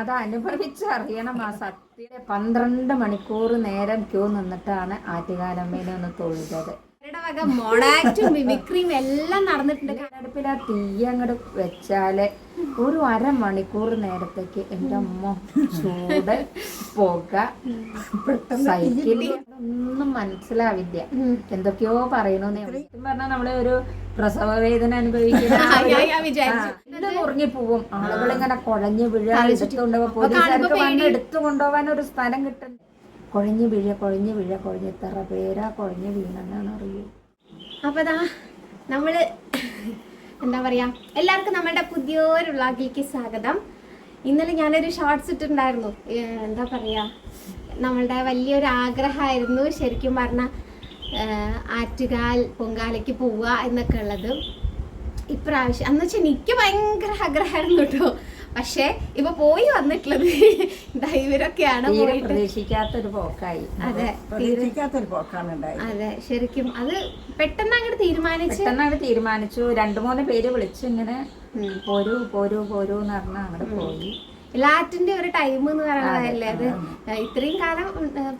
അത് അനുഭവിച്ചറിയണം ആ സത്യം പന്ത്രണ്ട് മണിക്കൂർ നേരം ക്യൂ നിന്നിട്ടാണ് ആറ്റുകാലമ്മേനെ ഒന്ന് തൊഴുതത്. അവരുടെ വക മൊണാക്റ്റും മിമിക്രിയും എല്ലാം നടന്നിട്ടുണ്ട്. അടുപ്പിൽ ആ തീ അങ്ങോട്ട് വെച്ചാൽ ഒരു അരമണിക്കൂർ നേരത്തേക്ക് എന്റെ അമ്മ ചൂട് പുക സൈക്കിൾ ഒന്നും മനസ്സിലാവില്ല. എന്തൊക്കെയോ പറയണോന്ന് പറഞ്ഞാൽ നമ്മളെ ഒരു പ്രസവ വേദന അനുഭവിക്കുന്ന ആ ഒരു- ഞാൻ- ഞാൻ വിചാരിച്ചു. ആ, ഇത് മുറിഞ്ഞു പോവും. ആളുകൾ ഇങ്ങനെ കുഴഞ്ഞു വീഴാൻ കൊണ്ടുപോകാൻ പോലീസുകാർക്ക് വന്ന് എടുത്തു കൊണ്ടുപോകാൻ ഒരു സ്ഥലം കിട്ടുന്നു കുഴഞ്ഞു വീഴ കുഴഞ്ഞു വീഴ കുഴഞ്ഞ്. എത്ര പേരാ കുഴഞ്ഞു വീണെന്നാണ് അറിയൂ. അപ്പതാ നമ്മൾ എന്താ പറയാ എല്ലാവർക്കും നമ്മുടെ പുതിയൊരു വ്ളോഗിലേക്ക് സ്വാഗതം. ഇന്നലെ ഞാനൊരു ഷോർട്സ് ഇട്ടിട്ടുണ്ടായിരുന്നു. എന്താ പറയാ നമ്മളുടെ വലിയൊരു ആഗ്രഹമായിരുന്നു ശരിക്കും പറഞ്ഞ ആറ്റുകാൽ പൊങ്കാലയ്ക്ക് പോവുക എന്നൊക്കെ ഉള്ളത്. ഇപ്രാവശ്യം അന്ന് വെച്ചാൽ എനിക്ക് ഭയങ്കര ആഗ്രഹമായിരുന്നു കേട്ടോ. പക്ഷേ ഇപ്പൊ പോയി വന്നിട്ടുള്ളത് ഇവരൊക്കെയാണ് പ്രതീക്ഷിക്കാത്തൊരു പോക്കായി. അതെ പ്രതീക്ഷിക്കാത്തൊരു പോക്കാണ് അതെ ശരിക്കും അത് പെട്ടെന്ന് അങ്ങോട്ട് തീരുമാനിച്ചു പെട്ടെന്ന് അങ്ങോട്ട് തീരുമാനിച്ചു. രണ്ടു മൂന്ന് പേര് വിളിച്ചു ഇങ്ങനെ. പോരൂ പോരൂ പോരൂ എന്ന് പറഞ്ഞ അങ്ങോട്ട് പോയി. എല്ലാറ്റിന്റെ ഒരു ടൈം എന്ന് പറയുന്നതല്ലേ അത്. ഇത്രയും കാലം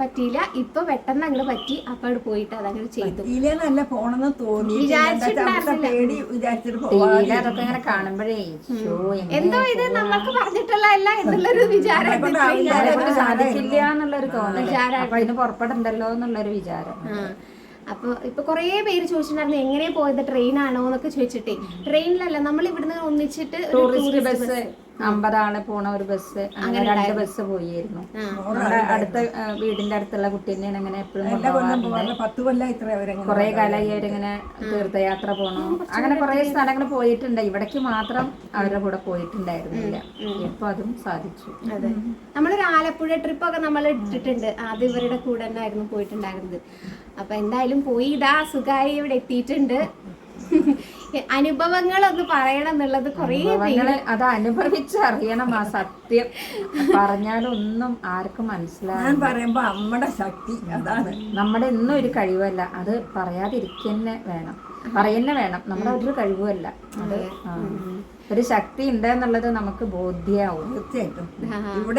പറ്റിയില്ല. ഇപ്പൊ പെട്ടെന്ന് അങ്ങോട്ട് പറ്റി അപ്പൊ അവിടെ പോയിട്ട് അത് അങ്ങനെ ചെയ്തു. ഇതിലെന്നല്ല പോണെന്ന് തോന്നി അതൊക്കെ ഇങ്ങനെ കാണുമ്പോഴേ എന്തോ ഇത് നമ്മൾക്ക് പറഞ്ഞിട്ടുള്ളതല്ല എന്നുള്ളൊരു വിചാരം സാധിക്കില്ല എന്നുള്ളൊരു വിചാരം. അപ്പൊ അതിന് പുറപ്പെടണ്ടല്ലോ എന്നുള്ളൊരു വിചാരം. അപ്പോൾ അപ്പൊ ഇപ്പൊ കുറേ പേര് ചോദിച്ചിട്ടുണ്ടായിരുന്നു എങ്ങനെ പോയത് ട്രെയിനാണോ എന്നൊക്കെ ചോദിച്ചിട്ടേ. ട്രെയിനിലല്ല നമ്മൾ ഇവിടുന്ന് ഒന്നിച്ചിട്ട് ടൂറിസ്റ്റ് ബസ് അമ്പതാൾ പോണ ഒരു ബസ് അങ്ങനെ രണ്ട് ബസ് പോയിരുന്നു. അടുത്ത വീടിന്റെ അടുത്തുള്ള കുട്ടി തന്നെയാണ് അങ്ങനെ എപ്പോഴും കുറെ കാലമായി അവരിങ്ങനെ തീർത്ഥയാത്ര പോണു. അങ്ങനെ കുറെ സ്ഥലങ്ങൾ പോയിട്ടുണ്ട്. ഇവിടേക്ക് മാത്രം അവരുടെ കൂടെ പോയിട്ടുണ്ടായിരുന്നില്ല. ഇപ്പൊ അതും സാധിച്ചു. അതെ. നമ്മളൊരു ആലപ്പുഴ ട്രിപ്പ് ഒക്കെ നമ്മൾ ഇട്ടിട്ടുണ്ട്. അത് ഇവരുടെ കൂടെ തന്നെ ആയിരുന്നു പോയിട്ടുണ്ടായിരുന്നത്. അപ്പൊ എന്തായാലും പോയി ഇതാ സുഖമായി ഇവിടെ എത്തിയിട്ടുണ്ട്. അനുഭവങ്ങളൊന്ന് പറയണം എന്നുള്ളത് കുറേ അത് അനുഭവിച്ചറിയണം ആ സത്യം. പറഞ്ഞാലൊന്നും ആർക്കും മനസ്സിലാകും ഞാൻ പറയുമ്പോ അമ്മയുടെ ശക്തി അതാണ്. നമ്മുടെ ഒന്നും ഒരു കഴിവല്ല. അത് പറയാതിരിക്കന്നെ വേണം. പറയന്നെ വേണം. നമ്മുടെ ഒരു കഴിവല്ല. അത്. ഒരു ശക്തി ഉണ്ട് എന്നുള്ളത് നമുക്ക് ബോധ്യാവും. തീർച്ചയായിട്ടും.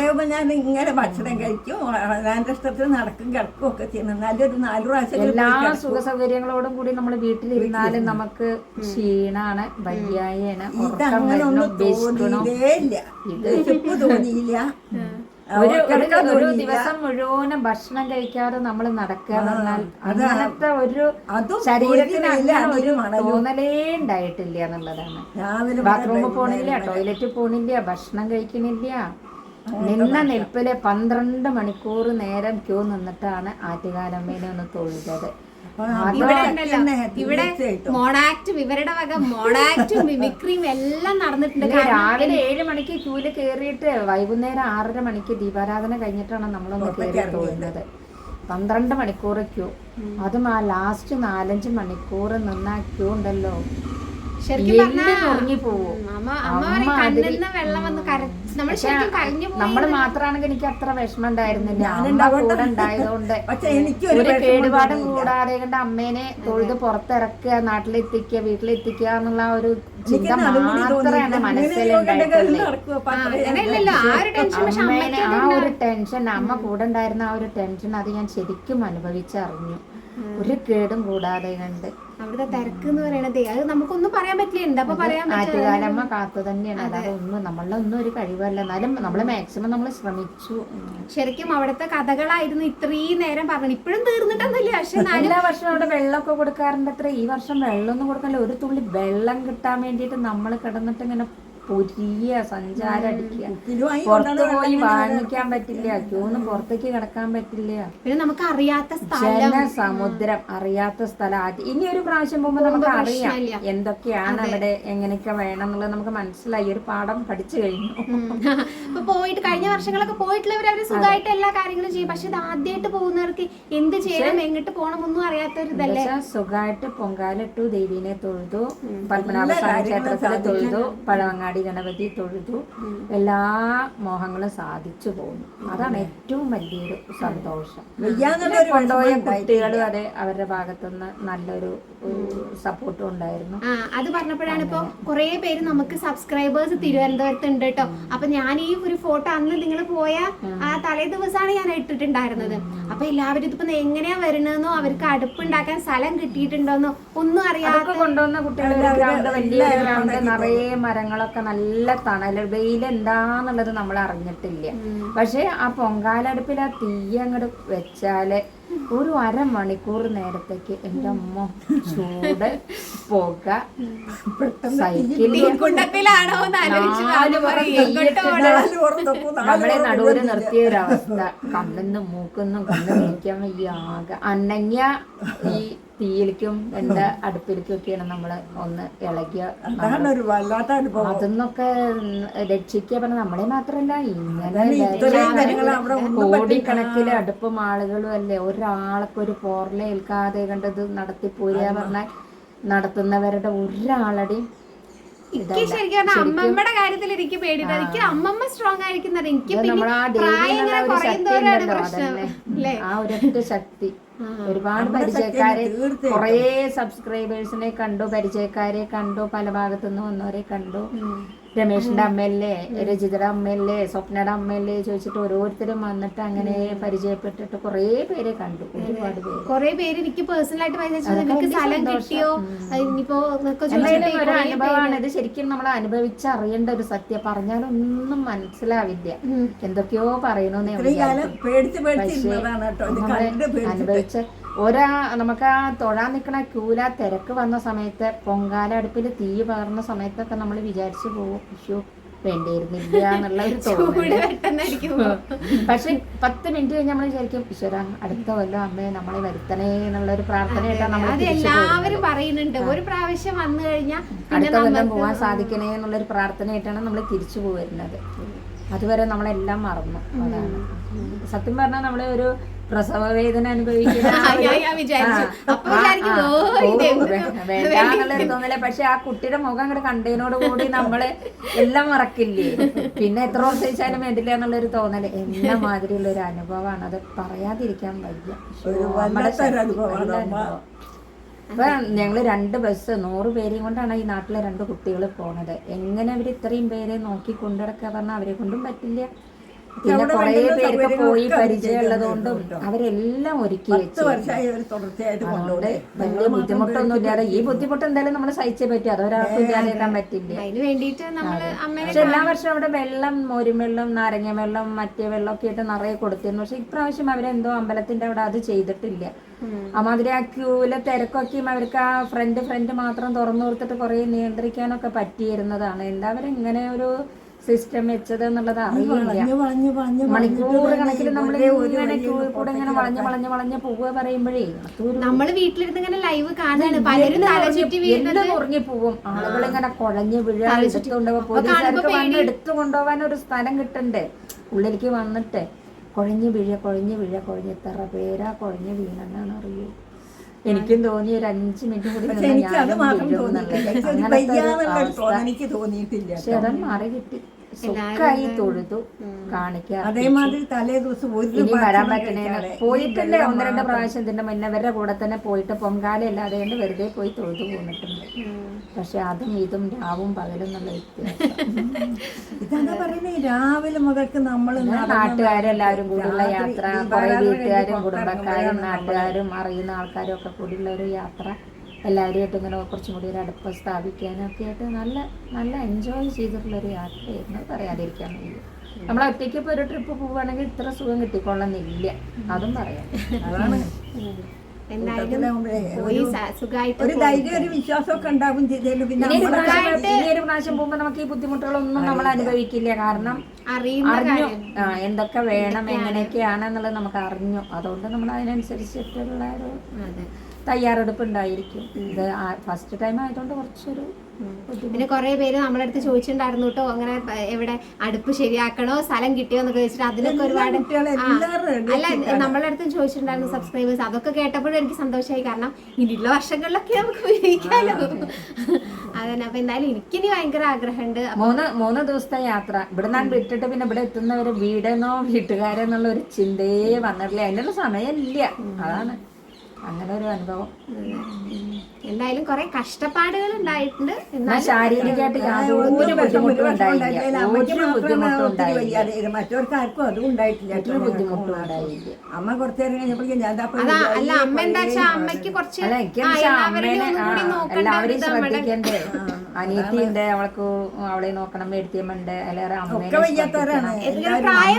ഇവിടെ ഞാൻ ഇങ്ങനെ ഭക്ഷണം കഴിക്കും അതാന്റെ ഇഷ്ടത്തിൽ നടക്കും കിടക്കും ഒക്കെ ചെയ്യുന്നു നല്ലൊരു നാല് പ്രാവശ്യം എല്ലാ സുഖ സൗകര്യങ്ങളോടും കൂടി നമ്മൾ വീട്ടിലിരുന്നാലും നമുക്ക് ക്ഷീണാണ് വയ്യായാണ് ഇതങ്ങനെ ഒന്നും തോന്നിയില്ല ഇത് ഇല്ല തോന്നിയില്ല. ഒരു ദിവസം മുഴുവനും ഭക്ഷണം കഴിക്കാതെ നമ്മൾ നടക്കുക അങ്ങനത്തെ ഒരു ശരീരത്തിന് ഒരു. തോന്നലേ ഉണ്ടായിട്ടില്ല എന്നുള്ളതാണ്. ബാത്റൂമിൽ പോണില്ല ടോയ്ലറ്റിൽ പോണില്ല ഭക്ഷണം കഴിക്കണില്ല. നിന്ന നിൽപ്പിലെ പന്ത്രണ്ട് മണിക്കൂർ നേരം ക്യൂ നിന്നിട്ടാണ് ആറ്റുകാലമ്മേനെ ഒന്ന് തൊഴുതത്. ഇവിടെ ഇവിടെ മോണാക്റ്റും ഇവരുടെ വക മൊണാക്റ്റും മിമിക്രിയും എല്ലാം നടന്നിട്ടുണ്ട്. രാവിലെ ഏഴ് മണിക്ക് ക്യൂൽ കയറിയിട്ട് വൈകുന്നേരം ആറര മണിക്ക് ദീപാരാധന കഴിഞ്ഞിട്ടാണ് നമ്മളൊന്ന് കയറി പോകുന്നത് പന്ത്രണ്ട് മണിക്കൂർ ക്യൂ അതും ആ ലാസ്റ്റ് നാലഞ്ച് മണിക്കൂർ നിന്ന ക്യൂ ഉണ്ടല്ലോ. ശരിക്കും എല്ല് മുറിഞ്ഞു അമ്മ അമ്മ പറയും വെള്ളം വന്ന് കര നമ്മൾ ശരിക്കും കരഞ്ഞു പോയി നമ്മൾ മാത്രാണെങ്കിൽ എനിക്ക് അത്ര വിഷമം ഉണ്ടായിരുന്നില്ല ഉണ്ടായതുകൊണ്ട് എനിക്കൊരു ഒരു കേടുപാടും. കൂടാതെ കണ്ട് അമ്മേനെ തൊഴുത് പുറത്തിറക്കുക നാട്ടിലെത്തിക്കുക വീട്ടിലെത്തിക്കുക എന്നുള്ള ഒരു ചിന്ത മാത്രമാണ് മനസ്സിലുണ്ടായിരുന്നത് മനസ്സിലുണ്ടായിട്ടുള്ളത് ആ ഒരു ടെൻഷൻ അമ്മ കൂടെ ഉണ്ടായിരുന്ന ആ ഒരു ടെൻഷൻ അത് ഞാൻ ശരിക്കും അനുഭവിച്ചറിഞ്ഞു. ഒരു കേടും കൂടാതെ കണ്ട്. അവിടുത്തെ തിരക്ക് എന്ന് പറയണത് അത് നമുക്കൊന്നും പറയാൻ പറ്റില്ല. എന്താ പറയാൻ ആറ്റുകാലമ്മ കാത്തു തന്നെയാണ്. അതായത് ഒന്നും നമ്മളുടെ ഒന്നും ഒരു കഴിവല്ല. എന്നാലും നമ്മൾ മാക്സിമം നമ്മൾ ശ്രമിച്ചു. ശരിക്കും അവിടുത്തെ കഥകളായിരുന്നു ഇത്രയും നേരം പറഞ്ഞു ഇപ്പോഴും തീർന്നിട്ടൊന്നുമില്ല. പക്ഷെ എല്ലാ വർഷം അവിടെ വെള്ളമൊക്കെ കൊടുക്കാറുണ്ട് അത്ര. ഈ വർഷം വെള്ളമൊന്നും കൊടുക്കല്ല ഒരു തുള്ളി വെള്ളം കിട്ടാൻ വേണ്ടിയിട്ട് നമ്മൾ കിടന്നിട്ട് ഇങ്ങനെ പൊരിയ സഞ്ചാരം അടിക്കുക പുറത്ത് പോയി വാങ്ങിക്കാൻ പറ്റില്ല. ക്യൂന്ന് പുറത്തേക്ക് കിടക്കാൻ പറ്റില്ല. പിന്നെ നമുക്ക് അറിയാത്ത സ്ഥലം. ജന സമുദ്രം അറിയാത്ത സ്ഥലം. ഇനി ഒരു പ്രാവശ്യം പോകുമ്പോൾ നമുക്ക് അറിയാം. എന്തൊക്കെയാണ് അവിടെ എങ്ങനെയൊക്കെ വേണം എന്നുള്ളത് നമുക്ക് മനസ്സിലായി. ഒരു പാഠം പഠിച്ചു കഴിഞ്ഞു. ഇപ്പൊ പോയിട്ട് കഴിഞ്ഞ വർഷങ്ങളൊക്കെ പോയിട്ടുള്ളവർ അവർ സുഖമായിട്ട് എല്ലാ കാര്യങ്ങളും ചെയ്യും. പക്ഷെ ഇത് ആദ്യമായിട്ട് പോകുന്നവർക്ക് എന്ത് ചെയ്യണം എങ്ങോട്ട് പോകണം ഒന്നും ഇതല്ലേ എന്നുവെച്ചാ സുഖമായിട്ട് പൊങ്കാലിട്ടു ദേവീനെ തൊഴുതു പത്മനാഭ സ്വാമി ക്ഷേത്രത്തിലെ തൊഴുതു പഴവങ്ങാടി ആടി ഗണപതി തൊഴുതു. എല്ലാ മോഹങ്ങളും സാധിച്ചു പോകുന്നു അതാണ് ഏറ്റവും വലിയൊരു സന്തോഷം. കൊണ്ടുപോയ കുട്ടികളും അതെ അവരുടെ ഭാഗത്തുനിന്ന് നല്ലൊരു സപ്പോർട്ടും ഉണ്ടായിരുന്നു. ആ അത് പറഞ്ഞപ്പോഴാണ് ഇപ്പൊ കുറേ പേര് നമുക്ക് സബ്സ്ക്രൈബേഴ്സ് തിരുവനന്തപുരത്ത് ഉണ്ട് കേട്ടോ അപ്പൊ ഞാൻ ഈ ഒരു ഫോട്ടോ അന്ന് നിങ്ങൾ പോയ ആ തലേ ദിവസമാണ് ഞാൻ ഇട്ടിട്ടുണ്ടായിരുന്നത്. അപ്പൊ എല്ലാവരും ഇതിപ്പോ എങ്ങനെയാ വരണെന്നോ അവർക്ക് അടുപ്പുണ്ടാക്കാൻ സ്ഥലം കിട്ടിയിട്ടുണ്ടോന്നോ ഒന്നും അറിയാതെ കൊണ്ടുവന്ന കുട്ടികൾ നിറയെ മരങ്ങളൊക്കെ നല്ല തണൽ വെയിൽ എന്താന്നുള്ളത് നമ്മൾ അറിഞ്ഞിട്ടില്ല പക്ഷെ ആ പൊങ്കാലടുപ്പിൽ ആ തീ അങ്ങോട്ട് വെച്ചാൽ ഒരു അരമണിക്കൂർ നേരത്തേക്ക് എന്റെ അമ്മ ചൂട് പുക നമ്മളെ നടുവര് നിർത്തിയ ഒരവസ്ഥ. കണ്ണിന്നും മൂക്കിന്നും കണ്ണു നീക്കാൻ വയ്യ. ആകെ അനങ്ങിയ ഈ തീയിലേക്കും എന്റെ അടുപ്പിലേക്കും ഒക്കെയാണ് നമ്മൾ ഒന്ന് ഇളകിയ അതാണ് ഒരു വല്ലാത്ത അനുഭവം. അതൊന്നൊക്കെ രക്ഷിക്കുക പറഞ്ഞാൽ നമ്മളെ മാത്രല്ല ഇങ്ങനെ കോടിക്കണക്കിലെ അടുപ്പും ആളുകളും അല്ലേ? ഒരാൾക്ക് ഒരു പോർലേൽക്കാതെ കണ്ടത് നടത്തി പോരുക പറഞ്ഞാൽ നടത്തുന്നവരുടെ ഒരാളുടെയും എനിക്ക് ശരിക്കും പറഞ്ഞാൽ അമ്മമ്മയുടെ കാര്യത്തിൽ എനിക്ക് പേടിയില്ല എനിക്ക് അമ്മമ്മ സ്ട്രോങ് ആയിരിക്കുന്നത്. എനിക്ക് പ്രായം ദേവി ഇങ്ങനെ എന്നുള്ള ഒരു കുറയും ശക്തി തോറാണ് ഉണ്ടല്ലോ പ്രശ്നം ആ ഒരൊറ്റ ശക്തി. ഒരുപാട് പരിചയക്കാരെ. കുറേ സബ്സ്ക്രൈബേഴ്സിനെ കണ്ടു പരിചയക്കാരെ കണ്ടു പല ഭാഗത്തുനിന്ന് വന്നവരെ കണ്ടു. രമേഷിന്റെ അമ്മയല്ലേ രജിതയുടെ അമ്മയല്ലേ സ്വപ്നയുടെ അമ്മയല്ലേ ചോദിച്ചിട്ട് ഓരോരുത്തരും വന്നിട്ട് അങ്ങനെ പരിചയപ്പെട്ടിട്ട് കുറേ പേരെ കണ്ടു ഒരുപാട് പേര്. കുറെ പേര് എനിക്ക് പേഴ്സണലായിട്ട് സ്ഥലം കിട്ടിയോ? ഇനിയിപ്പോ ഒരു അനുഭവമാണ്. ഇത് ശരിക്കും നമ്മൾ അനുഭവിച്ചറിയേണ്ട ഒരു സത്യം. പറഞ്ഞാലൊന്നും മനസ്സിലാവില്ല. എന്തൊക്കെയോ പറയണോന്നേ അനുഭവിച്ച ഒരാ നമുക്ക് ആ തൊഴാൻ നിൽക്കണ ക്യൂല തിരക്ക് വന്ന സമയത്ത് പൊങ്കാല അടുപ്പിൽ തീ പകർന്ന സമയത്തൊക്കെ നമ്മൾ വിചാരിച്ചു പോകും ഇഷ്യൂ വേണ്ടിയിരുന്നില്ല എന്നുള്ള ഒരു പക്ഷെ പത്ത് മിനിറ്റ് കഴിഞ്ഞ് നമ്മൾ വിചാരിക്കും ഈശ്വര അടുത്ത കൊല്ലം അമ്മയെ നമ്മളെ വരുത്തണേ എന്നുള്ള ഒരു പ്രാർത്ഥനയായിട്ടാണ് നമ്മൾ എല്ലാവരും പറയുന്നുണ്ട്. ഒരു പ്രാവശ്യം വന്നു കഴിഞ്ഞാൽ അടുത്ത കൊല്ലം പോകാൻ സാധിക്കണേ എന്നുള്ള ഒരു പ്രാർത്ഥനയായിട്ടാണ് നമ്മൾ തിരിച്ചു പോയിരുന്നത് അതുവരെ നമ്മളെല്ലാം മറന്നു. അതാണ്. സത്യം പറഞ്ഞാൽ നമ്മളെ ഒരു പ്രസവ വേദന അനുഭവിക്കുന്ന ആ ഒരു- ഞാൻ- ഞാൻ വിചാരിച്ചു. ആ, അപ്പൊ ആ, വിചാരിക്കും, ആ, ഓ, ഓ, ഇത് വേ- വേണ്ട പക്ഷെ ആ കുട്ടിയുടെ മുഖം അങ്ങോട്ട് കണ്ടതിനോട് കൂടി നമ്മൾ എല്ലാം മറക്കില്ലേ? പിന്നെ എത്ര ദിവസം കഴിച്ചാലും വേണ്ടില്ല എന്നുള്ളൊരു തോന്നൽ. എന്ന മാതിരിയുള്ള ഒരു അനുഭവമാണ്. അത് പറയാതിരിക്കാൻ വയ്യ. അപ്പൊ ഞങ്ങൾ രണ്ട് ബസ് നൂറ് പേരെയും കൊണ്ടാണ് ഈ നാട്ടിലെ രണ്ട് കുട്ടികൾ പോണത്. എങ്ങനെ അവർ ഇത്രയും പേരെ നോക്കി കൊണ്ടുനടക്കുക പറഞ്ഞാൽ അവരെ കൊണ്ടും പറ്റില്ല. പിന്നെ കുറെ പേരൊക്കെ പേർക്ക് പോയി സൗകര്യങ്ങളൊക്കെ അവർ പരിചയമുള്ളത് കൊണ്ടും ചെയ്തു അവരെല്ലാം ഒരുക്കി അതുകൊണ്ട് വലിയ ബുദ്ധിമുട്ടൊന്നും ഇല്ലാതെ ഈ ബുദ്ധിമുട്ട് എന്തായാലും നമ്മൾ സഹിച്ചേ പറ്റും. അതൊരാൾക്കും ഇല്ലാതെക്കാൻ പറ്റില്ല? പക്ഷെ എല്ലാ വർഷവും അവിടെ വെള്ളം മോരുംവെള്ളം നാരങ്ങ വെള്ളം മറ്റേ വെള്ളം ഒക്കെ ആയിട്ട് നിറയെ കൊടുത്തിരുന്നു. പക്ഷെ ഇപ്രാവശ്യം അവരെന്തോ അമ്പലത്തിന്റെ അവിടെ അത് ചെയ്തിട്ടില്ല. അമാതിരി ആ ക്യൂവിലെ തിരക്കൊക്കെയും അവർക്ക് ആ ഫ്രണ്ട് ഫ്രണ്ട് മാത്രം തുറന്നു കൊടുത്തിട്ട് കുറെ നിയന്ത്രിക്കാനൊക്കെ പറ്റിയിരുന്നതാണ്. എന്താ അവരിങ്ങനെ ഒരു സിസ്റ്റം വെച്ചത് എന്നുള്ളത് അറിയില്ല. മണിക്കൂർ കണക്കിൽ നമ്മൾ ഇങ്ങനെ കൂടെ ഇങ്ങനെ വളഞ്ഞ് വളഞ്ഞ് വളഞ്ഞ് പോവുക പറയുമ്പോഴേ നമ്മൾ നമ്മൾ വീട്ടിലിരുന്ന് ഇങ്ങനെ ലൈവ് കാണാണ് പലരും ഉറങ്ങി പോവും? ആളുകൾ ഇങ്ങനെ കുഴഞ്ഞു വീഴുക എടുത്തു കൊണ്ടുപോകും അപ്പൊ കാണുമ്പോ പോലീസുകാർക്ക് വന്ന് എടുത്തു കൊണ്ടുപോകാൻ ഒരു സ്ഥലം കിട്ടണ്ടേ? ഉള്ളിലേക്ക് വന്നിട്ട് കുഴഞ്ഞു വീഴ കുഴഞ്ഞു വീഴ കുഴഞ്ഞ് എത്ര പേരാ കുഴഞ്ഞു വീണെന്നാണ് അറിയൂ. എനിക്കും തോന്നി ഒരു അഞ്ച് മിനിറ്റ് കൂടി പക്ഷെ എനിക്ക് അത് തോന്നിയിട്ടില്ല പക്ഷെ മാറി കിട്ടി. സുഖമായി തൊഴുതു കാണിക്കാം അതേമാതിരി തലേ ദിവസം ഒരു ഇനി വരാൻ പറ്റണേ പോയിട്ടുണ്ട് ഒന്ന് രണ്ട് പ്രാവശ്യം ഇതിന്റെ മുന്നേ ഇവരുടെ കൂടെ തന്നെ പോയിട്ട് പൊങ്കാല ഇല്ലാതെ കൊണ്ട് വെറുതെ പോയി തൊഴുതു പോന്നിട്ടുണ്ട്. പക്ഷെ അതും ഇതും രാവും പകലും എന്നുള്ള ഇതാണ് പറയുന്നത് രാവിലെ മുതൽക്ക് നമ്മൾ നാട്ടുകാരെല്ലാവരും കൂടിയുള്ള യാത്ര കുറെ വീട്ടുകാരും കുടുംബക്കാരും നാട്ടുകാരും അറിയുന്ന ആൾക്കാരും ഒക്കെ കൂടിയുള്ള ഒരു യാത്ര. എല്ലാവരുമായിട്ട് ഇങ്ങനെ കുറച്ചും കൂടി ഒരു അടുപ്പം സ്ഥാപിക്കാനൊക്കെ ആയിട്ട് നല്ല നല്ല എൻജോയ് ചെയ്തിട്ടുള്ളൊരു യാത്രയായിരുന്നു പറയാതിരിക്കാൻ വയ്യ. നമ്മൾ ഒറ്റയ്ക്ക് ഇപ്പോൾ ഒരു ട്രിപ്പ് പോവുകയാണെങ്കിൽ ഇത്ര സുഖം കിട്ടിക്കൊള്ളുന്നില്ല. അതും പറയാം. അതാണ്. എന്തായാലും പോയി സുഖായിട്ട് ഒരു ധൈര്യം ഒരു വിശ്വാസമൊക്കെ ഉണ്ടാവും പിന്നെ ഒരു പ്രാവശ്യം പോകുമ്പോൾ നമുക്ക് ഈ ബുദ്ധിമുട്ടുകളൊന്നും നമ്മൾ അനുഭവിക്കില്ല. കാരണം അറിയുന്ന അറിഞ്ഞു. എന്തൊക്കെ വേണം എങ്ങനെയൊക്കെയാണെന്നുള്ളത് നമുക്ക് അറിഞ്ഞു. അതുകൊണ്ട് നമ്മൾ അതിനനുസരിച്ചിട്ടുള്ള ഒരു അതെ. തയ്യാറെടുപ്പ് ഉണ്ടായിരിക്കും ഇത് ഫസ്റ്റ് ടൈം ആയതുകൊണ്ട് കുറച്ചൊരു പിന്നെ കുറെ പേര് നമ്മളെ അടുത്ത് ചോദിച്ചിട്ടുണ്ടായിരുന്നു കേട്ടോ. അങ്ങനെ എവിടെ അടുപ്പ് ശരിയാക്കണോ സ്ഥലം കിട്ടിയോ എന്നൊക്കെ ചോദിച്ചിട്ട് അതിനൊക്കെ ഒരുപാട് അല്ല നമ്മളെ അടുത്തും ചോദിച്ചിട്ടുണ്ടായിരുന്നു സബ്സ്ക്രൈബേഴ്സ് അതൊക്കെ കേട്ടപ്പോഴും എനിക്ക് സന്തോഷമായി. കാരണം ഇനിയുള്ള വർഷങ്ങളിലൊക്കെ നമുക്ക് ഉപയോഗിക്കാമല്ലോ അതന്നെ. അപ്പൊ എന്തായാലും എനിക്കിനി ഭയങ്കര ആഗ്രഹമുണ്ട്. മൂന്ന് മൂന്ന് ദിവസത്തെ യാത്ര. ഇവിടെ നിന്ന് വിട്ടിട്ട് പിന്നെ ഇവിടെ എത്തുന്നവര് വീടെന്നോ വീട്ടുകാരെന്നുള്ള ഒരു ചിന്തയെ വന്നിട്ടില്ല. അതിനുള്ള സമയമില്ല. അതാണ്. അങ്ങനെ ഒരു അനുഭവം. എന്തായാലും കുറെ കഷ്ടപ്പാടുകൾ ഉണ്ടായിട്ടുണ്ട് എന്നാൽ ശാരീരികമായിട്ട് യാതൊരു ബുദ്ധിമുട്ടും ഉണ്ടായില്ല. അമ്മയ്ക്ക് ഒരു ബുദ്ധിമുട്ടും ഉണ്ടായില്ല. വയ്യാതെ മറ്റവർക്ക് ആർക്കും അതും ഉണ്ടായിട്ടില്ല. ഒരു ബുദ്ധിമുട്ടും ഉണ്ടായില്ല. അമ്മ കുറച്ചു നേരം കഴിഞ്ഞപ്പോഴേക്കും ഞാൻ അല്ല അമ്മ എന്താ വെച്ചാ അമ്മയ്ക്ക് കുറച്ച് എല്ലാവരെയും ശ്രദ്ധിക്കണ്ടേ? അനിയത്തി ഉണ്ട് അവൾക്ക് അവളെ നോക്കണം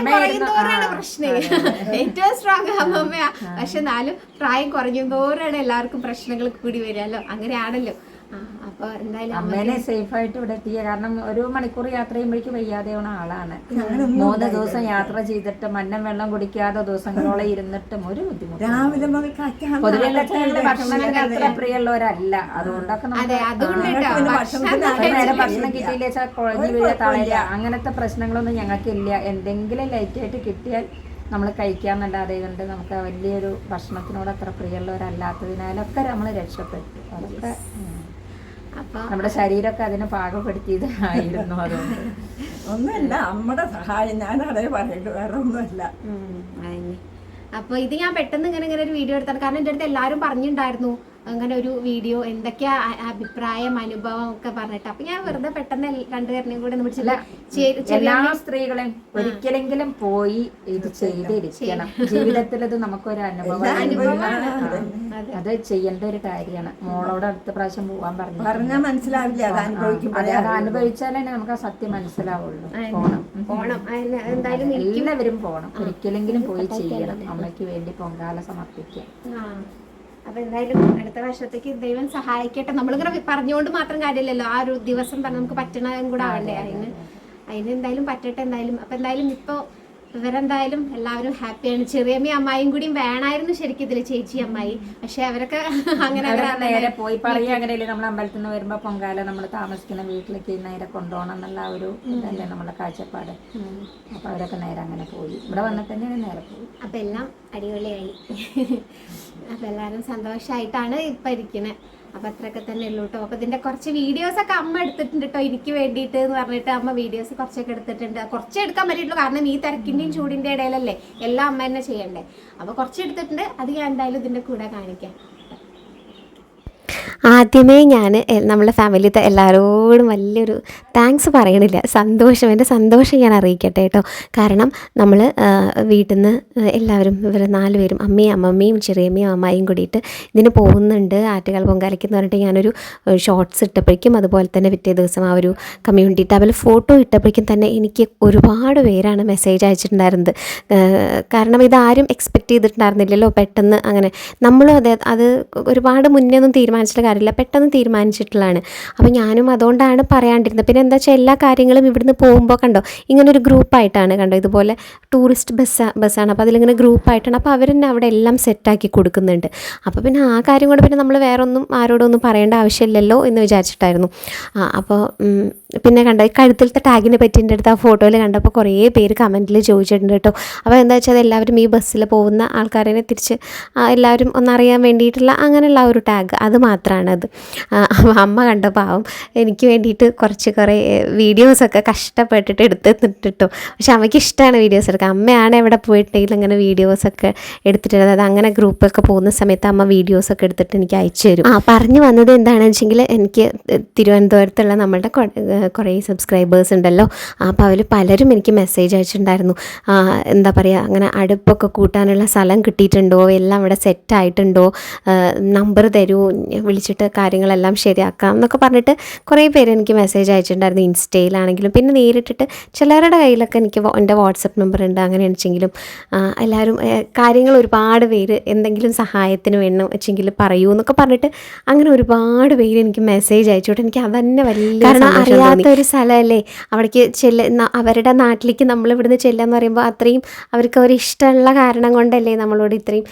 കുറയുന്തോറാണ് പ്രശ്നം. ഏറ്റവും സ്ട്രോങ് അമ്മമ്മയാ. പക്ഷെ എന്നാലും പ്രായം കുറയുന്തോറാണ് എല്ലാവർക്കും പ്രശ്നങ്ങൾ കൂടി വരികയല്ലോ അങ്ങനെയാണല്ലോ. ആണല്ലോ അപ്പൊ എന്തായാലും അമ്മേനെ സേഫ് ആയിട്ട് ഇവിടെ എത്തിയ കാരണം ഒരു മണിക്കൂർ യാത്ര ചെയ്യുമ്പോഴേക്ക് വയ്യാതെയുള്ള ആളാണ്. മൂന്ന് ദിവസം യാത്ര ചെയ്തിട്ട് മന്നം വെള്ളം കുടിക്കാതെ ദിവസങ്ങളോളം ഇരുന്നിട്ടും ഒരു ബുദ്ധിമുട്ട് പൊതുവെ ഭക്ഷണത്തിന് അത്ര പ്രിയമുള്ളവരല്ല. അതുകൊണ്ടൊക്കെ ഭക്ഷണം നേരം കിട്ടിയില്ല കുഴഞ്ഞു വീഴ തളരുക അങ്ങനത്തെ പ്രശ്നങ്ങളൊന്നും ഞങ്ങൾക്കില്ല. എന്തെങ്കിലും ലൈറ്റ് ആയിട്ട് കിട്ടിയാൽ നമ്മൾ കഴിക്കാമെന്നല്ലാതെ കണ്ട് നമുക്ക് വലിയൊരു ഭക്ഷണത്തിനോട് അത്ര പ്രിയമുള്ളവരല്ലാത്തതിനാലൊക്കെ നമ്മൾ രക്ഷപ്പെട്ടു. അതൊക്കെ. അപ്പൊ നമ്മുടെ ശരീരമൊക്കെ അതിനെ പാകപ്പെടുത്തിയതായിരുന്നു അതുകൊണ്ട്. ഒന്നുമല്ല നമ്മുടെ സഹായം. ഞാൻ അതേ പറയുള്ളൂ വേറെ ഒന്നുമല്ല. ഉം, അതന്നെ. അപ്പൊ ഇത് ഞാൻ പെട്ടെന്ന് ഇങ്ങനെ ഇങ്ങനെ ഒരു വീഡിയോ എടുത്താണ്. കാരണം എന്റെ അടുത്ത് എല്ലാവരും പറഞ്ഞിട്ടുണ്ടായിരുന്നു അങ്ങനെ ഒരു വീഡിയോ എന്തൊക്കെയാ അഭിപ്രായം അനുഭവം ഒക്കെ പറഞ്ഞിട്ട്. അപ്പൊ ഞാൻ വെറുതെ പെട്ടെന്ന് രണ്ടുപേരുടെയും കൂടെ വിളിച്ചില്ല എല്ലാ സ്ത്രീകളെയും ഒരിക്കലെങ്കിലും പോയി ഇത് ചെയ്തിരിക്കണം. ജീവിതത്തിൽ ഇത് നമുക്കൊരു അനുഭവം. അത് ചെയ്യേണ്ട ഒരു കാര്യമാണ്. മോളോട് അടുത്ത പ്രാവശ്യം പോവാൻ പറഞ്ഞു പറഞ്ഞാൽ മനസ്സിലാവില്ല അത് അനുഭവിച്ചാലേ നമുക്ക് ആ സത്യം മനസ്സിലാവുള്ളൂ. പോണം. പോണം. എന്തായാലും എല്ലാവരും പോണം. ഒരിക്കലെങ്കിലും പോയി ചെയ്യണം. അമ്മയ്ക്ക് വേണ്ടി പൊങ്കാല സമർപ്പിക്കുക ആ. അപ്പൊ എന്തായാലും അടുത്ത വർഷത്തേക്ക് ദൈവം സഹായിക്കട്ടെ. നമ്മളിങ്ങനെ പറഞ്ഞുകൊണ്ട് മാത്രം കാര്യമില്ലല്ലോ. ആ ഒരു ദിവസം തന്നെ നമുക്ക് പറ്റണതും കൂടെ ആവണ്ടേ? അതിന് അതിന് എന്തായാലും പറ്റട്ടെ എന്തായാലും. അപ്പൊ എന്തായാലും ഇപ്പൊ ഇവരെന്തായാലും എല്ലാവരും ഹാപ്പിയാണ്. ചെറിയമ്മയും അമ്മായിയും കൂടിയും വേണമായിരുന്നു ശരിക്കും ഇതിൽ ചേച്ചി അമ്മായി. പക്ഷെ അവരൊക്കെ അങ്ങനെ നേരെ പോയി. പറയുക അങ്ങനെയല്ലേ നമ്മൾ അമ്പലത്തിൽ നിന്ന് വരുമ്പോ പൊങ്കാല നമ്മൾ താമസിക്കുന്ന വീട്ടിലേക്ക് നേരെ കൊണ്ടുപോകണം എന്നുള്ള ഒരു ഇതല്ലേ നമ്മുടെ കാഴ്ചപ്പാട്. അപ്പൊ അവരൊക്കെ നേരെ അങ്ങനെ പോയി. ഇവിടെ വന്നിട്ട് തന്നെയാണ് നേരെ പോയി. അപ്പൊ എല്ലാം അടിപൊളിയായി. അപ്പൊ എല്ലാവരും സന്തോഷമായിട്ടാണ് ഇപ്പൊ ഇരിക്കണേ. അപ്പൊ അത്രയൊക്കെ തന്നെ ഉള്ളൂ കേട്ടോ അപ്പൊ ഇതിന്റെ കുറച്ച് വീഡിയോസ് ഒക്കെ അമ്മ എടുത്തിട്ടുണ്ട് കേട്ടോ എനിക്ക് വേണ്ടിയിട്ട് എന്ന് പറഞ്ഞിട്ട് അമ്മ വീഡിയോസ് കുറച്ചൊക്കെ എടുത്തിട്ടുണ്ട്. കുറച്ചേ എടുക്കാൻ പറ്റിയിട്ടുള്ളൂ. കാരണം ഈ തിരക്കിന്റെയും ചൂടിന്റെ ഇടയിലല്ലേ എല്ലാ അമ്മ തന്നെ ചെയ്യണ്ടേ. അപ്പൊ കുറച്ച് എടുത്തിട്ടുണ്ട്. അത് ഞാൻ എന്തായാലും ഇതിന്റെ കൂടെ കാണിക്കാം. ആദ്യമേ ഞാൻ നമ്മളെ ഫാമിലിത്തെ എല്ലാവരോടും വലിയൊരു താങ്ക്സ് പറയണില്ല. സന്തോഷം. എന്റെ സന്തോഷം ഞാൻ അറിയിക്കട്ടെ കേട്ടോ. കാരണം നമ്മൾ വീട്ടിൽ നിന്ന് എല്ലാവരും ഇവർ നാലുപേരും അമ്മയും അമ്മമ്മയും ചെറിയമ്മയും അമ്മായിയും കൂടിയിട്ട് ഇതിന് പോകുന്നുണ്ട്. ആറ്റുകാൽ പൊങ്കാലയ്ക്ക് എന്ന് പറഞ്ഞിട്ട് ഞാനൊരു ഷോർട്സ് ഇട്ടപ്പോഴേക്കും അതുപോലെ തന്നെ പിറ്റേ ദിവസം ആ ഒരു കമ്മ്യൂണിറ്റി ടാബിൽ ഫോട്ടോ ഇട്ടപ്പോഴേക്കും തന്നെ എനിക്ക് ഒരുപാട് പേരാണ് മെസ്സേജ് അയച്ചിട്ടുണ്ടായിരുന്നത്. കാരണം ഇതാരും എക്സ്പെക്റ്റ് ചെയ്തിട്ടുണ്ടായിരുന്നില്ലല്ലോ പെട്ടെന്ന് അങ്ങനെ. നമ്മളും അതെ അത് ഒരുപാട് മുന്നേ ഒന്നും തീരുമാനിച്ചിട്ടുള്ള കാര്യമില്ല പെട്ടെന്ന് തീരുമാനിച്ചിട്ടുള്ളതാണ്. അപ്പോൾ ഞാനും അതുകൊണ്ടാണ് പറയാണ്ടിരുന്നത്. പിന്നെ എന്താ വെച്ചാൽ എല്ലാ കാര്യങ്ങളും ഇവിടുന്ന് പോകുമ്പോൾ കണ്ടോ ഇങ്ങനെ ഒരു ഗ്രൂപ്പായിട്ടാണ് കണ്ടോ ഇതുപോലെ ടൂറിസ്റ്റ് ബസ് ബസ്സാണ്. അപ്പോൾ അതിലിങ്ങനെ ഗ്രൂപ്പായിട്ടാണ്. അപ്പോൾ അവർ തന്നെ അവിടെ എല്ലാം സെറ്റാക്കി കൊടുക്കുന്നുണ്ട്. അപ്പോൾ പിന്നെ ആ കാര്യം കൊണ്ട് പിന്നെ നമ്മൾ വേറൊന്നും ആരോടൊന്നും പറയേണ്ട ആവശ്യമില്ലല്ലോ എന്ന് വിചാരിച്ചിട്ടായിരുന്നു. അപ്പോൾ പിന്നെ കണ്ട കഴുത്തിലത്തെ ടാഗിനെ പറ്റി അടുത്ത് ആ ഫോട്ടോയിൽ കണ്ടപ്പോൾ കുറേ പേര് കമന്റിൽ ചോദിച്ചിട്ടുണ്ട് കേട്ടോ. അപ്പോൾ എന്താ വെച്ചാൽ എല്ലാവരും ഈ ബസ്സിൽ പോകുന്ന ആൾക്കാരെ തിരിച്ച് എല്ലാവരും ഒന്നറിയാൻ വേണ്ടിയിട്ടുള്ള അങ്ങനെയുള്ള ഒരു ടാഗ് അത് മാത്രമാണ് അത്. അമ്മ കണ്ടപ്പോൾ ആവും എനിക്ക് വേണ്ടിയിട്ട് കുറച്ച് കുറേ വീഡിയോസൊക്കെ കഷ്ടപ്പെട്ടിട്ട് എടുത്ത് നിട്ടിട്ടോ പക്ഷെ അമ്മയ്ക്ക് ഇഷ്ടമാണ് വീഡിയോസ് എടുക്കാൻ. അമ്മയാണ് എവിടെ പോയിട്ടുണ്ടെങ്കിൽ അങ്ങനെ വീഡിയോസൊക്കെ എടുത്തിട്ട് അതായത് അങ്ങനെ ഗ്രൂപ്പൊക്കെ പോകുന്ന സമയത്ത് അമ്മ വീഡിയോസൊക്കെ എടുത്തിട്ട് എനിക്ക് അയച്ചു തരും. ആ പറഞ്ഞു വന്നത് എന്താണെന്ന് വെച്ചെങ്കിൽ എനിക്ക് തിരുവനന്തപുരത്തുള്ള നമ്മളുടെ കുറേ സബ്സ്ക്രൈബേഴ്സ് ഉണ്ടല്ലോ. അപ്പോൾ അവർ പലരും എനിക്ക് മെസ്സേജ് അയച്ചിട്ടുണ്ടായിരുന്നു. എന്താ പറയുക അങ്ങനെ അടുപ്പൊക്കെ കൂട്ടാനുള്ള സ്ഥലം കിട്ടിയിട്ടുണ്ടോ? എല്ലാം ഇവിടെ സെറ്റ് ആയിട്ടുണ്ടോ? നമ്പർ തരൂ വിളിച്ചിട്ട് കാര്യങ്ങളെല്ലാം ശരിയാക്കാം എന്നൊക്കെ പറഞ്ഞിട്ട് കുറേ പേര് എനിക്ക് മെസ്സേജ് അയച്ചിട്ടുണ്ടായിരുന്നു. ഇൻസ്റ്റയിലാണെങ്കിലും പിന്നെ നേരിട്ടിട്ട് ചിലരുടെ കയ്യിലൊക്കെ എനിക്ക് എന്റെ വാട്സപ്പ് നമ്പർ ഉണ്ട് അങ്ങനെ വെച്ചെങ്കിലും എല്ലാവരും കാര്യങ്ങൾ ഒരുപാട് പേര് എന്തെങ്കിലും സഹായത്തിന് വേണം വെച്ചെങ്കിൽ പറയൂ എന്നൊക്കെ പറഞ്ഞിട്ട് അങ്ങനെ ഒരുപാട് പേര് എനിക്ക് മെസ്സേജ് അയച്ചോട്ടെ എനിക്ക് അതന്നെ വലിയ കാരണം ഒരു സ്ഥലമല്ലേ? അവിടേക്ക് ചെല്ല അവരുടെ നാട്ടിലേക്ക് നമ്മൾ ഇവിടുന്ന് ചെല്ലാന്ന് പറയുമ്പോൾ അത്രയും അവർക്ക് ഒരു ഇഷ്ടമുള്ള കാരണം കൊണ്ടല്ലേ നമ്മളോട് ഇത്രയും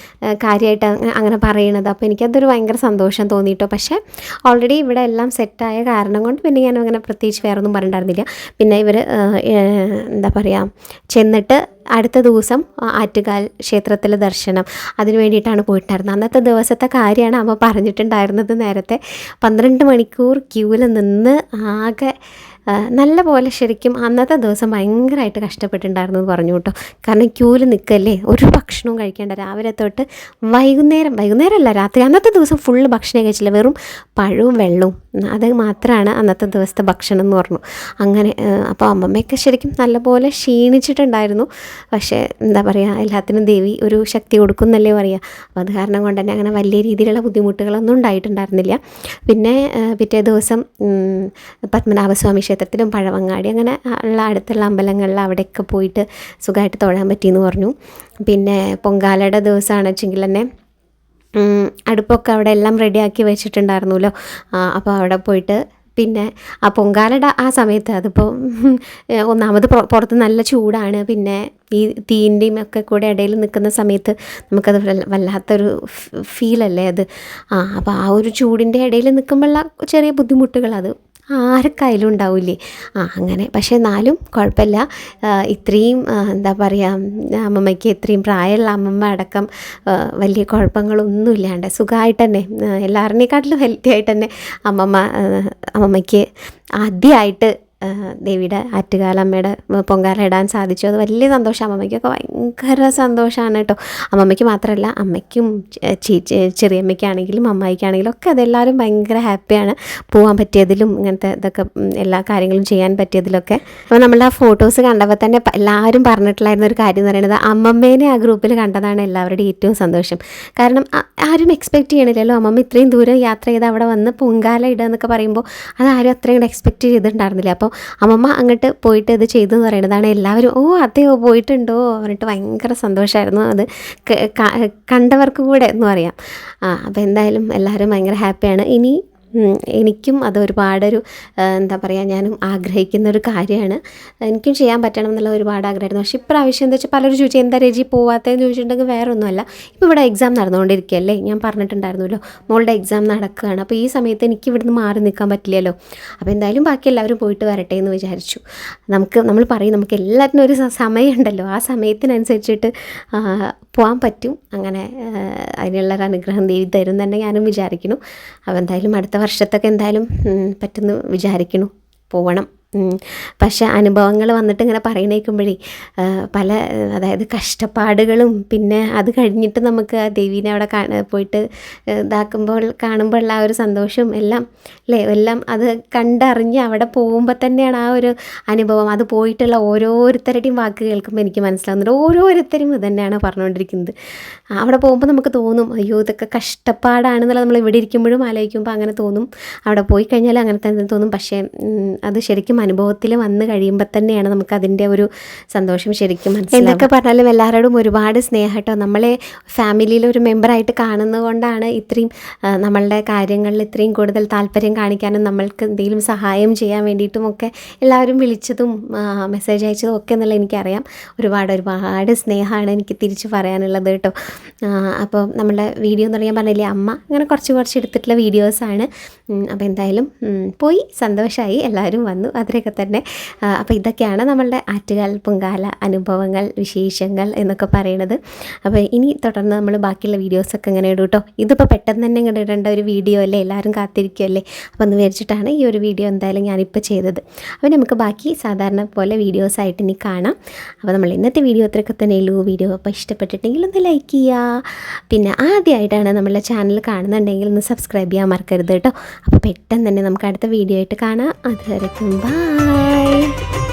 കാര്യമായിട്ട് അങ്ങനെ പറയണത്. അപ്പോൾ എനിക്കതൊരു ഭയങ്കര സന്തോഷം തോന്നിയിട്ടോ. പക്ഷേ ഓൾറെഡി ഇവിടെ എല്ലാം സെറ്റായ കാരണം കൊണ്ട് പിന്നെ ഞാൻ അങ്ങനെ പ്രത്യേകിച്ച് വേറൊന്നും പറഞ്ഞിട്ടുണ്ടായിരുന്നില്ല. പിന്നെ ഇവർ എന്താ പറയുക ചെന്നിട്ട് അടുത്ത ദിവസം ആറ്റുകാൽ ക്ഷേത്രത്തിലെ ദർശനം. അതിന് വേണ്ടിയിട്ടാണ് പോയിട്ടുണ്ടായിരുന്നത്. അന്നത്തെ ദിവസത്തെ കാര്യമാണ് അമ്മ പറഞ്ഞിട്ടുണ്ടായിരുന്നത് നേരത്തെ. പന്ത്രണ്ട് മണിക്കൂർ ക്യൂവിൽ നിന്ന് ആകെ നല്ല പോലെ ശരിക്കും അന്നത്തെ ദിവസം ഭയങ്കരമായിട്ട് കഷ്ടപ്പെട്ടിട്ടുണ്ടായിരുന്നു പറഞ്ഞു കേട്ടോ. കാരണം ക്യൂൽ നിൽക്കല്ലേ ഒരു ഭക്ഷണവും കഴിക്കേണ്ട. രാവിലെ തൊട്ട് വൈകുന്നേരം വൈകുന്നേരം അല്ല രാത്രി. അന്നത്തെ ദിവസം ഫുള്ള് ഭക്ഷണം കഴിച്ചില്ല. വെറും പഴവും വെള്ളവും. അത് മാത്രമാണ് അന്നത്തെ ദിവസത്തെ ഭക്ഷണം എന്ന് പറഞ്ഞു. അങ്ങനെ അപ്പോൾ അമ്മമ്മയൊക്കെ ശരിക്കും നല്ലപോലെ ക്ഷീണിച്ചിട്ടുണ്ടായിരുന്നു. പക്ഷേ എന്താ പറയുക എല്ലാത്തിനും ദേവി ഒരു ശക്തി കൊടുക്കുന്നല്ലേ പറയുക അപ്പോൾ അത് കാരണം കൊണ്ട് തന്നെ അങ്ങനെ വലിയ രീതിയിലുള്ള ബുദ്ധിമുട്ടുകളൊന്നും ഉണ്ടായിട്ടുണ്ടായിരുന്നില്ല. പിന്നെ പിറ്റേ ദിവസം പത്മനാഭസ്വാമി പത്മനാഭസ്വാമി ക്ഷേത്രത്തിലും പഴവങ്ങാടി അങ്ങനെ ഉള്ള അടുത്തുള്ള അമ്പലങ്ങളിൽ അവിടെയൊക്കെ പോയിട്ട് സുഖമായിട്ട് തൊഴാൻ പറ്റിയെന്ന് പറഞ്ഞു. പിന്നെ പൊങ്കാലയുടെ ദിവസമാണ് വെച്ചെങ്കിൽ തന്നെ അടുപ്പൊക്കെ അവിടെ എല്ലാം റെഡിയാക്കി വെച്ചിട്ടുണ്ടായിരുന്നല്ലോ. അപ്പോൾ അവിടെ പോയിട്ട് പിന്നെ ആ പൊങ്കാലയുടെ ആ സമയത്ത് അതിപ്പോൾ ഒന്നാമത് പുറത്ത് നല്ല ചൂടാണ്. പിന്നെ ഈ തീന്റെയും ഒക്കെ കൂടെ ഇടയിൽ നിൽക്കുന്ന സമയത്ത് നമുക്കത് വല്ല- വല്ലാത്തൊരു ഫീലല്ലേ അത്? ആ അപ്പോൾ ആ ഒരു ചൂടിന്റെ ഇടയിൽ നിൽക്കുമ്പോഴുള്ള ചെറിയ ബുദ്ധിമുട്ടുകൾ അത് ആർക്കായാലും ഉണ്ടാവില്ലേ? ആ അങ്ങനെ. പക്ഷേ എന്നാലും കുഴപ്പമില്ല. ഇത്രയും എന്താ പറയുക അമ്മമ്മയ്ക്ക് ഇത്രയും പ്രായമുള്ള അമ്മമ്മ അടക്കം വലിയ കുഴപ്പങ്ങളൊന്നും ഇല്ലാണ്ട് സുഖമായിട്ട് തന്നെ എല്ലാവരിനേക്കാട്ടിലും ഹെൽത്തി ആയിട്ട് തന്നെ അമ്മമ്മ അമ്മമ്മയ്ക്ക് ആദ്യമായിട്ട് ദേവിയുടെ ആറ്റുകാലമ്മയുടെ പൊങ്കാല ഇടാൻ സാധിച്ചു. അത് വലിയ സന്തോഷം. അമ്മമ്മയ്ക്കൊക്കെ ഭയങ്കര സന്തോഷമാണ് കേട്ടോ അമ്മമ്മയ്ക്ക് മാത്രമല്ല അമ്മയ്ക്കും ചെറിയമ്മയ്ക്കാണെങ്കിലും അമ്മായിക്കാണെങ്കിലും ഒക്കെ അതെല്ലാവരും ഭയങ്കര ഹാപ്പിയാണ്. പോകാൻ പറ്റിയതിലും ഇങ്ങനത്തെ ഇതൊക്കെ എല്ലാ കാര്യങ്ങളും ചെയ്യാൻ പറ്റിയതിലൊക്കെ. അപ്പോൾ നമ്മൾ ആ ഫോട്ടോസ് കണ്ടപ്പോൾ തന്നെ എല്ലാവരും പറഞ്ഞിട്ടുള്ളായിരുന്ന ഒരു കാര്യം എന്ന് പറയുന്നത് അമ്മമ്മേനെ ആ ഗ്രൂപ്പിൽ കണ്ടതാണ് എല്ലാവരുടെയും ഏറ്റവും സന്തോഷം. കാരണം ആരും എക്സ്പെക്റ്റ് ചെയ്യണില്ലല്ലോ. അമ്മമ്മ ഇത്രയും ദൂരം യാത്ര ചെയ്ത് അവിടെ വന്ന് പൊങ്കാല ഇടുക എന്നൊക്കെ പറയുമ്പോൾ അത് ആരും അത്രയും എക്സ്പെക്റ്റ് ചെയ്തിട്ടുണ്ടായിരുന്നില്ല. അപ്പോൾ അമ്മമ്മ അങ്ങോട്ട് പോയിട്ട് ഇത് ചെയ്തു എന്ന് പറയുന്നതാണ് എല്ലാവരും ഓ അതെയോ പോയിട്ടുണ്ടോ? പറഞ്ഞിട്ട് ഭയങ്കര സന്തോഷമായിരുന്നു അത്. കണ്ടവർക്ക് കൂടെ എന്ന് പറയാം. ആ അപ്പോൾ എന്തായാലും എല്ലാവരും ഭയങ്കര ഹാപ്പിയാണ്. ഇനി എനിക്കും അത് ഒരുപാടൊരു എന്താ പറയുക ഞാനും ആഗ്രഹിക്കുന്ന ഒരു കാര്യമാണ്. എനിക്കും ചെയ്യാൻ പറ്റണം എന്നുള്ള ഒരുപാട് ആഗ്രഹമായിരുന്നു. പക്ഷേ ഇപ്രാവശ്യം എന്താ വെച്ചാൽ പലരും ചോദിച്ചു എന്താ രചി പോവാത്തതെന്ന് ചോദിച്ചിട്ടുണ്ടെങ്കിൽ വേറെ ഒന്നുമല്ല ഇപ്പോൾ ഇവിടെ എക്സാം നടന്നുകൊണ്ടിരിക്കുകയല്ലേ? ഞാൻ പറഞ്ഞിട്ടുണ്ടായിരുന്നല്ലോ മോളുടെ എക്സാം നടക്കുകയാണ്. അപ്പോൾ ഈ സമയത്ത് എനിക്ക് ഇവിടുന്ന് മാറി നിൽക്കാൻ പറ്റില്ലല്ലോ. അപ്പോൾ എന്തായാലും ബാക്കി എല്ലാവരും പോയിട്ട് വരട്ടെ എന്ന് വിചാരിച്ചു. നമുക്ക് നമ്മൾ പറയും നമുക്ക് എല്ലാത്തിനും ഒരു സമയമുണ്ടല്ലോ. ആ സമയത്തിനനുസരിച്ചിട്ട് പോകാൻ പറ്റും. അങ്ങനെ അതിനുള്ളൊരു അനുഗ്രഹം ദേവി തരും തന്നെ ഞാനും വിചാരിക്കുന്നു. അപ്പോൾ എന്തായാലും അടുത്ത വർഷത്തൊക്കെ എന്തായാലും പറ്റുന്നു വിചാരിക്കുന്നു പോകണം ഉം. പക്ഷെ അനുഭവങ്ങൾ വന്നിട്ട് ഇങ്ങനെ പറയണേക്കുമ്പോഴേ പല അതായത് കഷ്ടപ്പാടുകളും പിന്നെ അത് കഴിഞ്ഞിട്ട് നമുക്ക് ആ ദേവീനെ അവിടെ പോയിട്ട് ഇതാക്കുമ്പോൾ കാണുമ്പോഴുള്ള ആ ഒരു സന്തോഷവും എല്ലാം അല്ലേ? എല്ലാം അത് കണ്ടറിഞ്ഞ് അവിടെ പോകുമ്പോൾ തന്നെയാണ് ആ ഒരു അനുഭവം. അത് പോയിട്ടുള്ള ഓരോരുത്തരുടെയും വാക്ക് കേൾക്കുമ്പോൾ എനിക്ക് മനസ്സിലാവുന്നുണ്ട്. ഓരോരുത്തരും ഇത് തന്നെയാണ് പറഞ്ഞുകൊണ്ടിരിക്കുന്നത്. അവിടെ പോകുമ്പോൾ നമുക്ക് തോന്നും അയ്യോ ഇതൊക്കെ കഷ്ടപ്പാടാണെന്നുള്ളത് നമ്മൾ ഇവിടെ ഇരിക്കുമ്പോഴും ആലോചിക്കുമ്പോൾ അങ്ങനെ തോന്നും. അവിടെ പോയി കഴിഞ്ഞാൽ അങ്ങനെ തന്നെ തോന്നും. പക്ഷേ അത് ശരിക്കും അനുഭവത്തിൽ വന്നു കഴിയുമ്പോൾ തന്നെയാണ് നമുക്ക് അതിന്റെ ഒരു സന്തോഷം ശരിക്കും മനസ്സിലാവും എന്നൊക്കെ പറഞ്ഞാലും എല്ലാവരോടും ഒരുപാട് സ്നേഹട്ടോ നമ്മളെ ഫാമിലിയിൽ ഒരു മെമ്പറായിട്ട് കാണുന്നതുകൊണ്ടാണ് ഇത്രയും നമ്മളുടെ കാര്യങ്ങളിൽ ഇത്രയും കൂടുതൽ താല്പര്യം കാണിക്കാനും നമ്മൾക്ക് എന്തെങ്കിലും സഹായം ചെയ്യാൻ വേണ്ടിയിട്ടും ഒക്കെ എല്ലാവരും വിളിച്ചതും മെസ്സേജ് അയച്ചതും ഒക്കെ എന്നുള്ള എനിക്കറിയാം. ഒരുപാട് ഒരുപാട് സ്നേഹമാണ് എനിക്ക് തിരിച്ച് പറയാനുള്ളത് കേട്ടോ. അപ്പോൾ നമ്മുടെ വീഡിയോ എന്ന് പറയാൻ പറഞ്ഞില്ലേ അമ്മ അങ്ങനെ കുറച്ച് കുറച്ച് എടുത്തിട്ടുള്ള വീഡിയോസാണ്. അപ്പോൾ എന്തായാലും പോയി സന്തോഷമായി എല്ലാവരും വന്നു. അതിലൊക്കെ തന്നെ. അപ്പം അപ്പോൾ ഇതൊക്കെയാണ് നമ്മളുടെ ആറ്റുകാൽ പൊങ്കാല അനുഭവങ്ങൾ വിശേഷങ്ങൾ എന്നൊക്കെ പറയുന്നത് അപ്പോൾ ഇനി തുടർന്ന് നമ്മൾ ബാക്കിയുള്ള വീഡിയോസൊക്കെ ഇങ്ങനെ ഇടും കേട്ടോ ഇതിപ്പോൾ പെട്ടെന്ന് തന്നെ ഇങ്ങനെ ഇടേണ്ട ഒരു വീഡിയോ അല്ലേ? എല്ലാവരും കാത്തിരിക്കുമല്ലേ അപ്പോൾ എന്ന് വിചാരിച്ചിട്ടാണ് ഈ ഒരു വീഡിയോ എന്തായാലും ഞാനിപ്പോൾ ചെയ്തത്. അപ്പോൾ നമുക്ക് ബാക്കി സാധാരണ പോലെ വീഡിയോസായിട്ട് ഇനി കാണാം. അപ്പോൾ നമ്മൾ ഇന്നത്തെ വീഡിയോ അത്രയൊക്കെ തന്നെ ഉള്ളൂ. വീഡിയോ അപ്പോൾ ഇഷ്ടപ്പെട്ടിട്ടെങ്കിൽ ഒന്ന് ലൈക്ക് ചെയ്യുക പിന്നെ ആദ്യമായിട്ടാണ് നമ്മളെ ചാനൽ കാണുന്നുണ്ടെങ്കിൽ ഒന്ന് സബ്സ്ക്രൈബ് ചെയ്യാൻ മറക്കരുത് കേട്ടോ അപ്പോൾ പെട്ടെന്ന് തന്നെ നമുക്ക് അടുത്ത വീഡിയോ ആയിട്ട് കാണാം. അതുവരെക്കും ബൈ Bye.